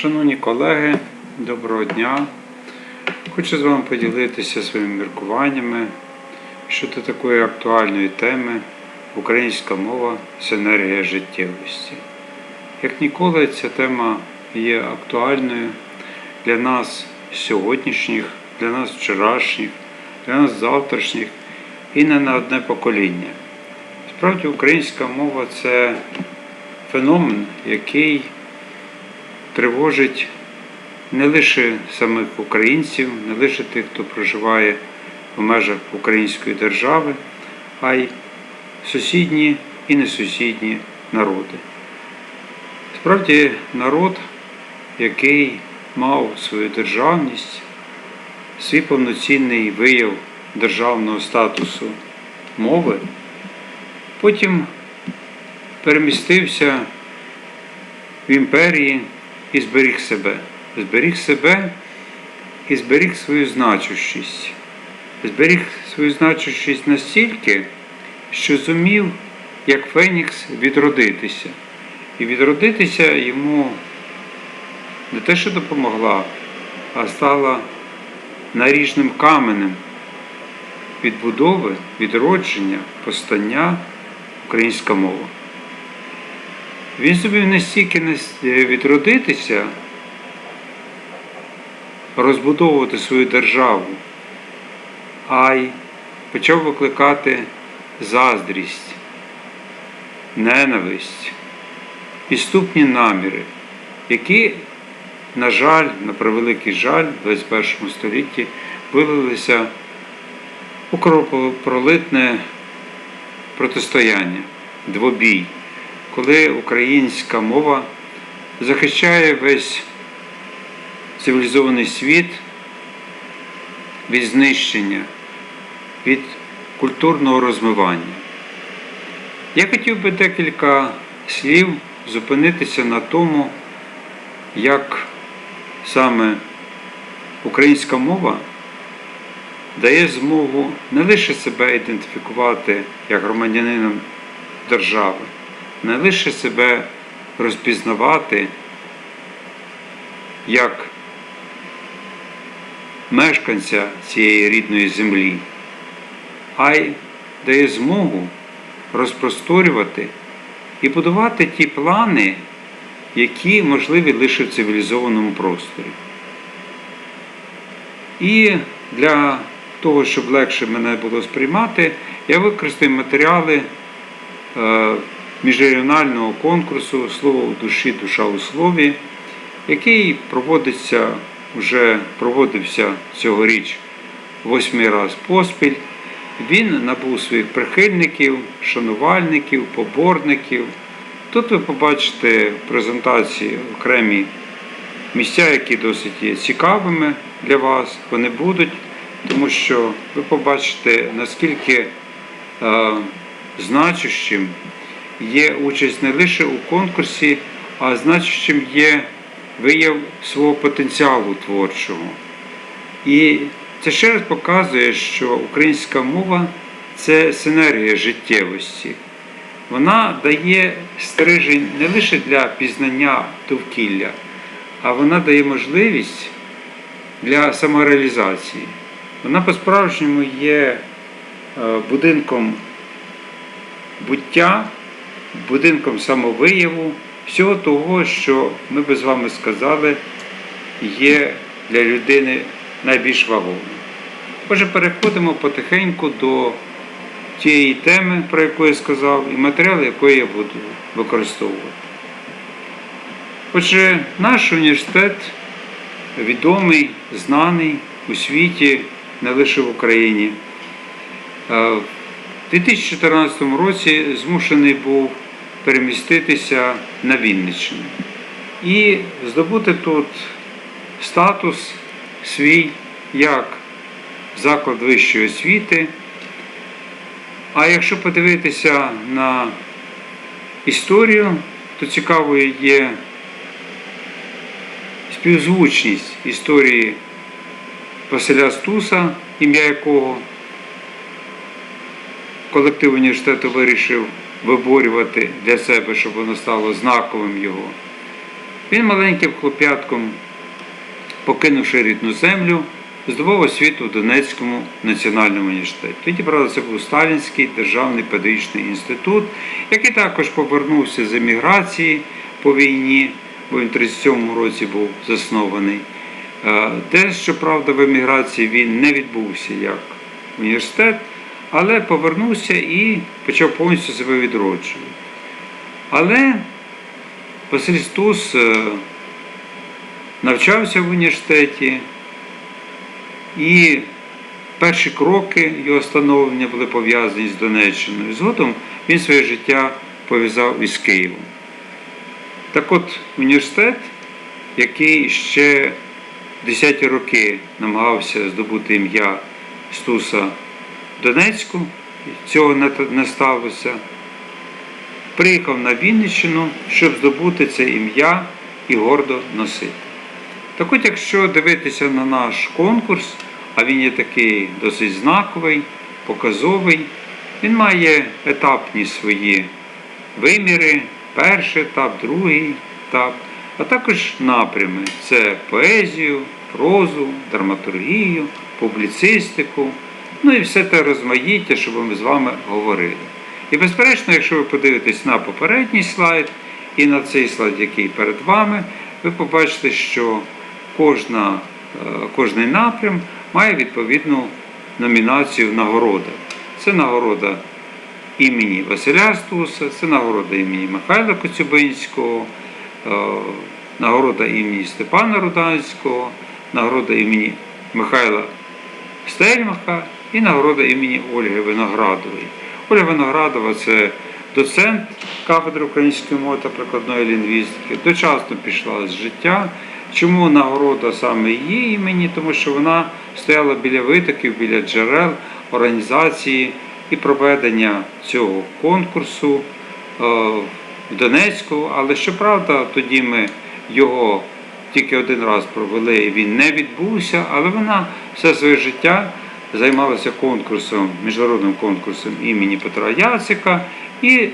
Шановні колеги, доброго дня. Хочу з вами поділитися своїми міркуваннями щодо такої актуальної теми Українська мова синергія життєвості. Як ніколи, ця тема є актуальною для нас сьогоднішніх, для нас вчорашніх, для нас завтрашніх і не на одне покоління. Справді, українська мова це феномен, який тривожить не лише самих українців, не лише тих, хто проживає в межах української держави, а й сусідні і несусідні народи. Справді, народ, який мав свою державність, свій повноцінний вияв державного статусу мови, потім перемістився в імперії і зберіг себе. Зберіг себе і зберіг свою значущість. Зберіг свою значущість настільки, що зумів, як Фенікс, відродитися. І відродитися йому не те, що допомогла, а стала наріжним каменем відбудови, відродження, постання українська мова. Він зумів настільки е, відродитися, розбудовувати свою державу, а й почав викликати заздрість, ненависть, підступні наміри, які, на жаль, на превеликий жаль, в 21 столітті вилилися у кровопролитне протистояння, двобій коли українська мова захищає весь цивілізований світ від знищення, від культурного розмивання. Я хотів би декілька слів зупинитися на тому, як саме українська мова дає змогу не лише себе ідентифікувати як громадянином держави, не лише себе розпізнавати як мешканця цієї рідної землі, а й дає змогу розпросторювати і будувати ті плани, які можливі лише в цивілізованому просторі. І для того, щоб легше мене було сприймати, я використаю матеріали е, міжрегіонального конкурсу Слово у душі, душа у слові, який проводиться вже проводився цьогоріч восьмий раз поспіль. Він набув своїх прихильників, шанувальників, поборників. Тут ви побачите презентації окремі місця, які досить є цікавими для вас. Вони будуть, тому що ви побачите, наскільки е, значущим є участь не лише у конкурсі, а значущим є вияв свого потенціалу творчого. І це ще раз показує, що українська мова це синергія життєвості. Вона дає стрижень не лише для пізнання довкілля, а вона дає можливість для самореалізації. Вона по-справжньому є е, будинком буття, будинком самовияву, всього того, що ми би з вами сказали, є для людини найбільш вагомим. Отже, переходимо потихеньку до тієї теми, про яку я сказав, і матеріалу, який я буду використовувати. Отже, наш університет відомий, знаний у світі, не лише в Україні. Е, У 2014 році змушений був переміститися на Вінниччину і здобути тут статус свій як заклад вищої освіти. А якщо подивитися на історію, то цікавою є співзвучність історії Василя Стуса, ім'я якого колектив університету вирішив виборювати для себе, щоб воно стало знаковим його. Він маленьким хлоп'ятком, покинувши рідну землю, здобув освіту в Донецькому національному університеті. Тоді, правда, це був Сталінський державний педагогічний інститут, який також повернувся з еміграції по війні, бо він в 37-му році був заснований. Е, Де, щоправда, в еміграції він не відбувся як університет, але повернувся і почав повністю себе відроджувати. Але Стус е, навчався в університеті, і перші кроки його становлення були пов'язані з Донеччиною. Згодом він своє життя пов'язав із Києвом. Так от університет, який ще в 10-ті роки намагався здобути ім'я Стуса Донецьку, цього не, сталося. Приїхав на Вінниччину, щоб здобути це ім'я і гордо носити. Так от, якщо дивитися на наш конкурс, а він є такий досить знаковий, показовий, він має етапні свої виміри, перший етап, другий етап, а також напрями це поезію, прозу, драматургію, публіцистику, ну і все те розмаїття, що ми з вами говорили. І безперечно, якщо ви подивитесь на попередній слайд і на цей слайд, який перед вами, ви побачите, що кожна, е, кожний напрям має відповідну номінацію нагорода. Це нагорода імені Василя Стуса, це нагорода імені Михайла Коцюбинського, е, нагорода імені Степана Руданського, нагорода імені Михайла Стельмаха і нагорода імені Ольги Виноградової. Ольга Виноградова це доцент кафедри української мови та прикладної лінгвістики, дочасно пішла з життя. Чому нагорода саме її імені? Тому що вона стояла біля витоків, біля джерел організації і проведення цього конкурсу е, в Донецьку. Але щоправда, тоді ми його тільки один раз провели, і він не відбувся, але вона все своє життя займалася конкурсом, міжнародним конкурсом імені Петра Яцика, і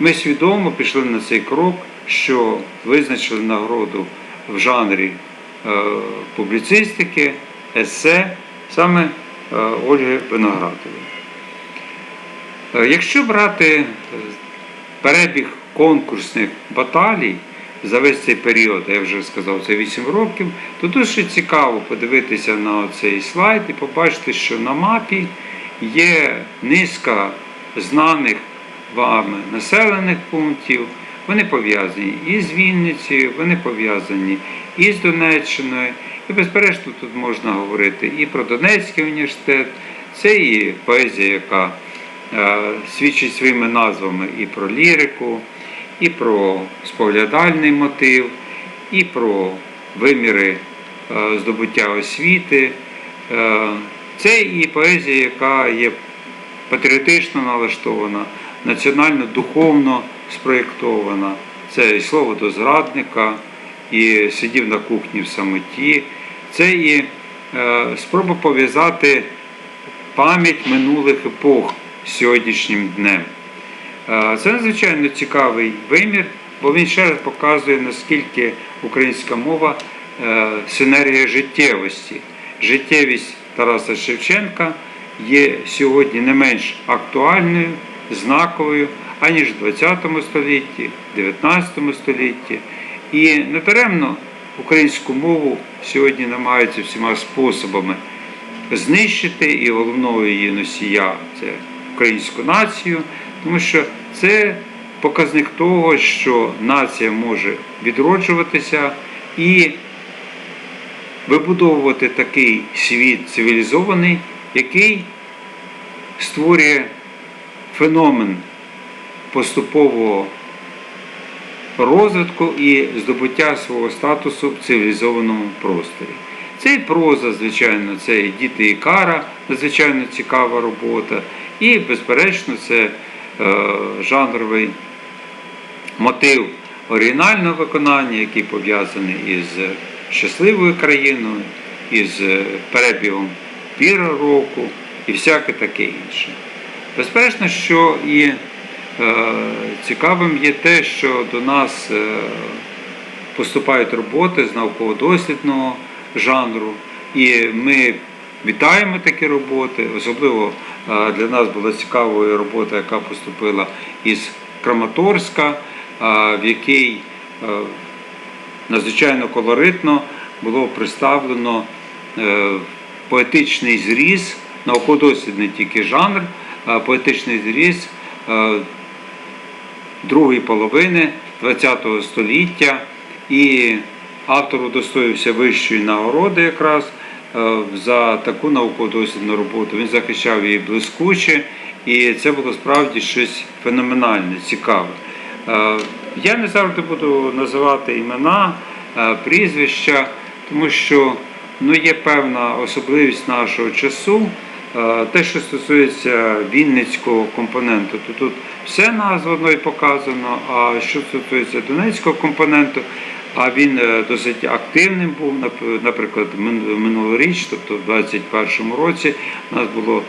ми свідомо пішли на цей крок, що визначили нагороду в жанрі е, публіцистики, есе, саме е, Ольги Виноградової. Е, Якщо брати перебіг конкурсних баталій за весь цей період, я вже сказав, це 8 років, то дуже цікаво подивитися на цей слайд і побачити, що на мапі є низка знаних вами населених пунктів. Вони пов'язані і з Вінницею, вони пов'язані і з Донеччиною. І, безперечно, тут можна говорити і про Донецький університет, це і поезія, яка е, свідчить своїми назвами і про лірику, і про споглядальний мотив, і про виміри е, здобуття освіти. Е, Це і поезія, яка є патріотично налаштована, національно-духовно спроєктована. Це і слово до зрадника, і сидів на кухні в самоті. Це і е, спроба пов'язати пам'ять минулих епох сьогоднішнім днем. Е, Це надзвичайно цікавий вимір, бо він ще раз показує, наскільки українська мова е, синергія життєвості. Життєвість Тараса Шевченка є сьогодні не менш актуальною, знаковою, аніж в ХХ столітті, XIX столітті. І недаремно українську мову сьогодні намагаються всіма способами знищити і головного її носія це українську націю, тому що це показник того, що нація може відроджуватися і вибудовувати такий світ цивілізований, який створює феномен поступового розвитку і здобуття свого статусу в цивілізованому просторі. Це і проза, звичайно, це і діти і кара, надзвичайно цікава робота. І, безперечно, це жанровий мотив оригінального виконання, який пов'язаний із щасливою країною, із перебігом піра року і всяке таке інше. Безперечно, що і е, цікавим є те, що до нас е, поступають роботи з науково-дослідного жанру. І ми вітаємо такі роботи. Особливо е, для нас була цікавою робота, яка поступила із Краматорська, е, в якій е, надзвичайно колоритно було представлено поетичний зріз, науково-дослідний тільки жанр, поетичний зріз другої половини ХХ століття, і автор удостоївся вищої нагороди якраз за таку науково-дослідну роботу. Він захищав її блискуче, і це було справді щось феноменальне, цікаве. Е, Я не завжди буду називати імена, е, прізвища, тому що ну, є певна особливість нашого часу. Е, Те, що стосується вінницького компоненту, то тут все названо і показано. А що стосується донецького компоненту, а він е, досить активним був, наприклад, минулоріч, тобто в 2021 році, у нас було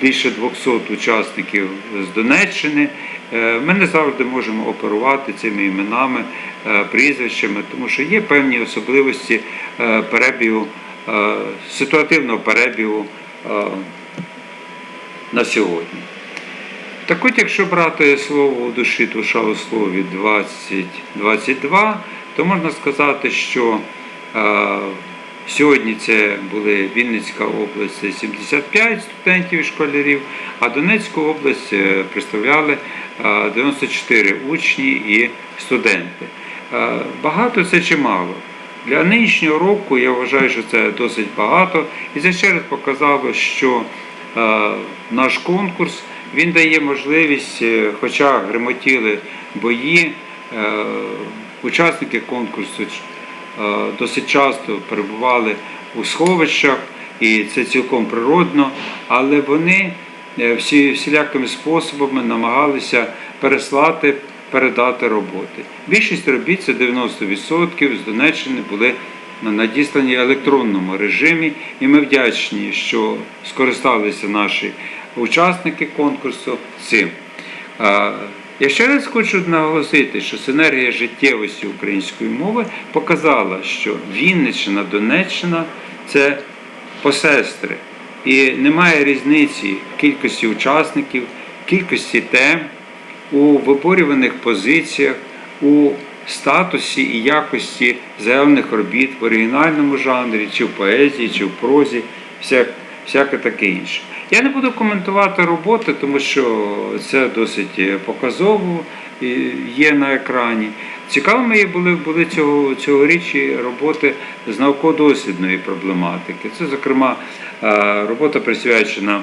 більше 200 учасників з Донеччини. Е, Ми не завжди можемо оперувати цими іменами, е, прізвищами, тому що є певні особливості перебігу, ситуативного перебігу на сьогодні. Так от, якщо брати слово у душі, душа у слові 2022, то можна сказати, що е, сьогодні це були Вінницька область 75 студентів і школярів, а Донецьку область е, представляли е, 94 учні і студенти. Е, Багато це чи мало? Для нинішнього року я вважаю, що це досить багато, і це ще раз показало, що е, наш конкурс він дає можливість, е, хоча гремотіли бої, е, учасники конкурсу е, досить часто перебували у сховищах, і це цілком природно, але вони е, всі всілякими способами намагалися переслати, передати роботи. Більшість робіт це 90% з Донеччини були надіслані в електронному режимі, і ми вдячні, що скористалися наші учасники конкурсу цим. Я ще раз хочу наголосити, що синергія життєвості української мови показала, що Вінниччина, Донеччина це посестри. І немає різниці кількості учасників, кількості тем у виборюваних позиціях, у статусі і якості заявлених робіт в оригінальному жанрі, чи в поезії, чи в прозі, всяк, всяке таке інше. Я не буду коментувати роботи, тому що це досить е, показово є на екрані. Цікавими були, були цього, цьогоріч роботи з науково-дослідної проблематики. Це, зокрема, е, робота присвячена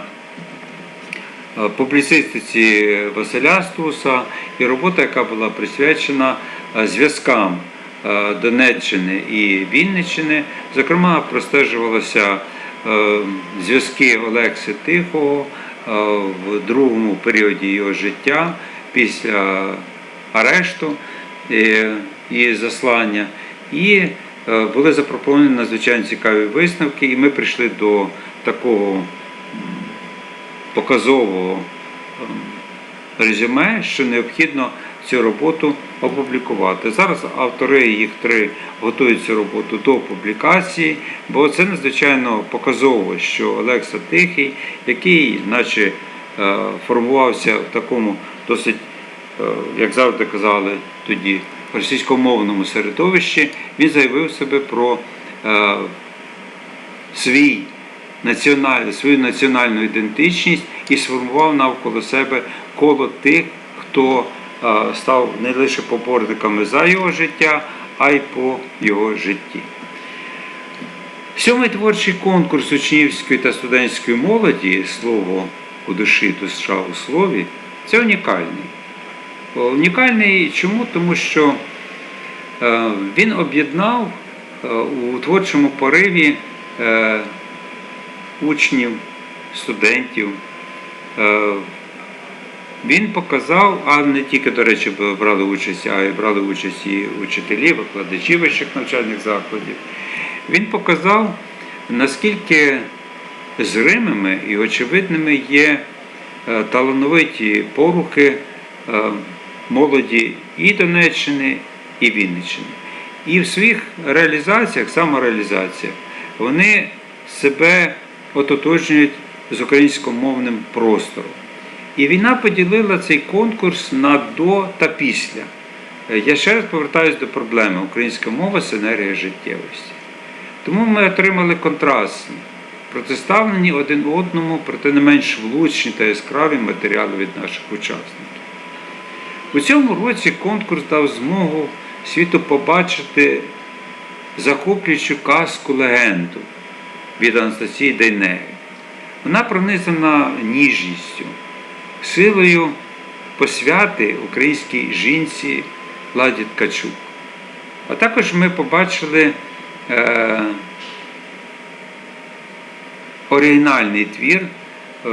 е, публіцистиці Василя Стуса і робота, яка була присвячена зв'язкам Донеччини і Вінниччини. Зокрема, простежувалося зв'язки Олекси Тихого е, в другому періоді його життя після арешту і, і заслання. І е, були запропоновані надзвичайно цікаві висновки, і ми прийшли до такого показового резюме, що необхідно цю роботу опублікувати. Зараз автори їх три готують цю роботу до публікації, бо це надзвичайно показово, що Олекса Тихий, який, наче е, формувався в такому досить, е, як завжди казали тоді, російськомовному середовищі, він заявив себе про е, свій свою національну ідентичність і сформував навколо себе коло тих, хто став не лише поборниками за його життя, а й по його житті. Сьомий творчий конкурс учнівської та студентської молоді Слово у душі душа у слові це унікальний. Унікальний чому? Тому що е, він об'єднав е, у творчому пориві е, учнів, студентів. Він показав, а не тільки, до речі, брали участь, а й брали участь і учителі, викладачі вищих навчальних закладів. Він показав, наскільки зримими і очевидними є е, талановиті порухи е, молоді і Донеччини, і Вінниччини. І в своїх реалізаціях, самореалізаціях, вони себе ототожнюють з українськомовним простором. І війна поділила цей конкурс на до та після. Е, Я ще раз повертаюся до проблеми українська мова синергія життєвості. Тому ми отримали контрастні, протиставлені один одному, проте не менш влучні та яскраві матеріали від наших учасників. У цьому році конкурс дав змогу світу побачити захоплюючу казку легенду від Анастасії Дейнеги. Вона пронизана ніжністю, силою посвяти українській жінці Ладі Ткачук. А також ми побачили е, оригінальний твір е,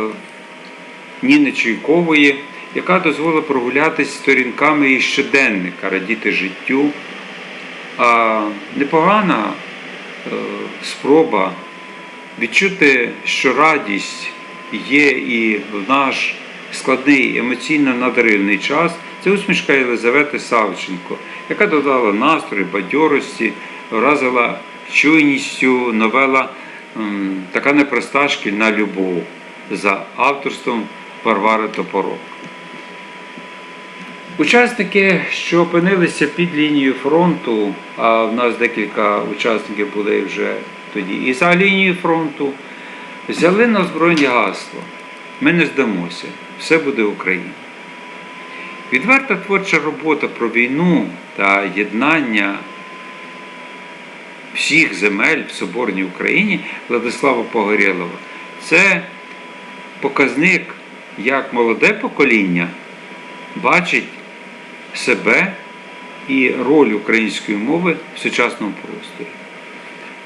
Ніни Чуйкової, яка дозволила прогулятися сторінками її щоденника, радіти життю. А непогана е, спроба відчути, що радість є і в наш складний емоційно надривний час. Це усмішка Єлизавети Савченко, яка додала настрою, бадьорості, вразила чуйністю новела така непроста шкільна любов за авторством Варвари Топорок. Учасники, що опинилися під лінією фронту, а в нас декілька учасників були вже тоді і за лінією фронту, взяли на озброєння гасло. Ми не здамося, все буде Україна. Відверта творча робота про війну та єднання всіх земель в Соборній Україні Владислава Погорєлова це показник, як молоде покоління бачить себе і роль української мови в сучасному просторі.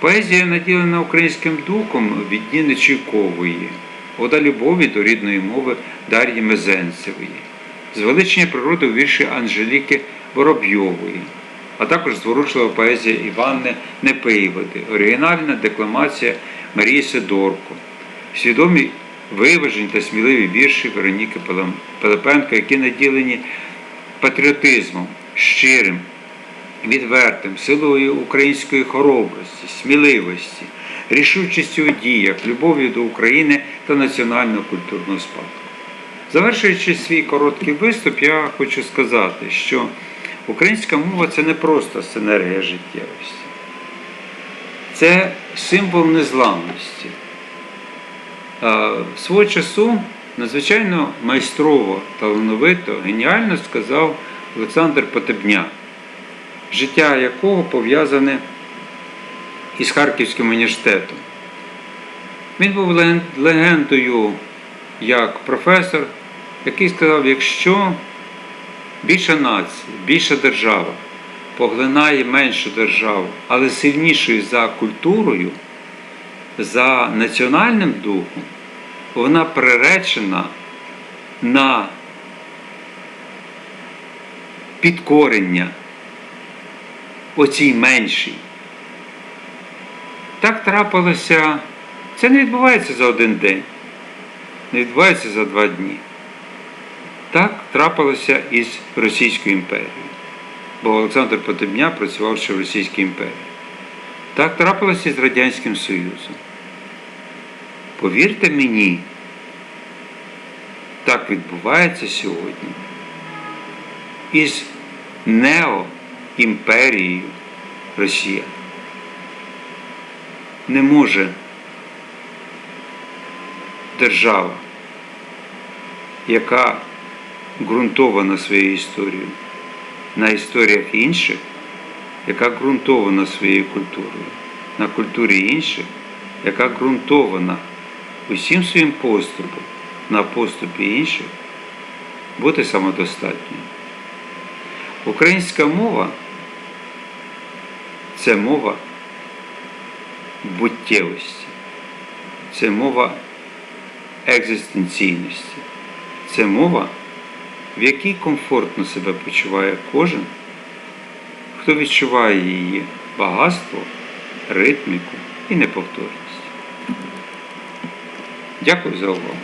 Поезія наділена українським духом від Ніни Чуйкової, Ода любові до рідної мови Дар'ї Мезенцевої, звеличення природи у вірші Анжеліки Воробйової, а також зворучлива поезія Іванни Непиєводи, оригінальна декламація Марії Сидорко, свідомі виважені та сміливі вірші Вероніки Пилипенко, які наділені патріотизмом, щирим, відвертим, силою української хоробрості, сміливості, рішучістю у діях, любов'ю до України та національного культурного спадку. Завершуючи свій короткий виступ, я хочу сказати, що українська мова це не просто синергія життєвості, це символ незламності. Свого часу надзвичайно майстрово, талановито, геніально сказав Олександр Потебняк, життя якого пов'язане із Харківським університетом. Він був легендою як професор, який сказав, якщо більша нація, більша держава поглинає меншу державу, але сильнішою за культурою, за національним духом, вона приречена на підкорення оцій меншій. Так трапилося. Це не відбувається за один день, не відбувається за два дні. Так трапилося із Російською імперією. Бо Олександр Потебня працював ще в Російській імперії. Так трапилося і з Радянським Союзом. Повірте мені, так відбувається сьогодні із неоімперією Росія. Не може держава, яка ґрунтована своєю історією на історіях інших, яка ґрунтована своєю культурою, на культурі інших, яка ґрунтована усім своїм поступом на поступі інших, бути самодостатньою. Українська мова це мова буттєвості, це мова екзистенційності, це мова, в якій комфортно себе почуває кожен, хто відчуває її багатство, ритміку і неповторність. Дякую за увагу.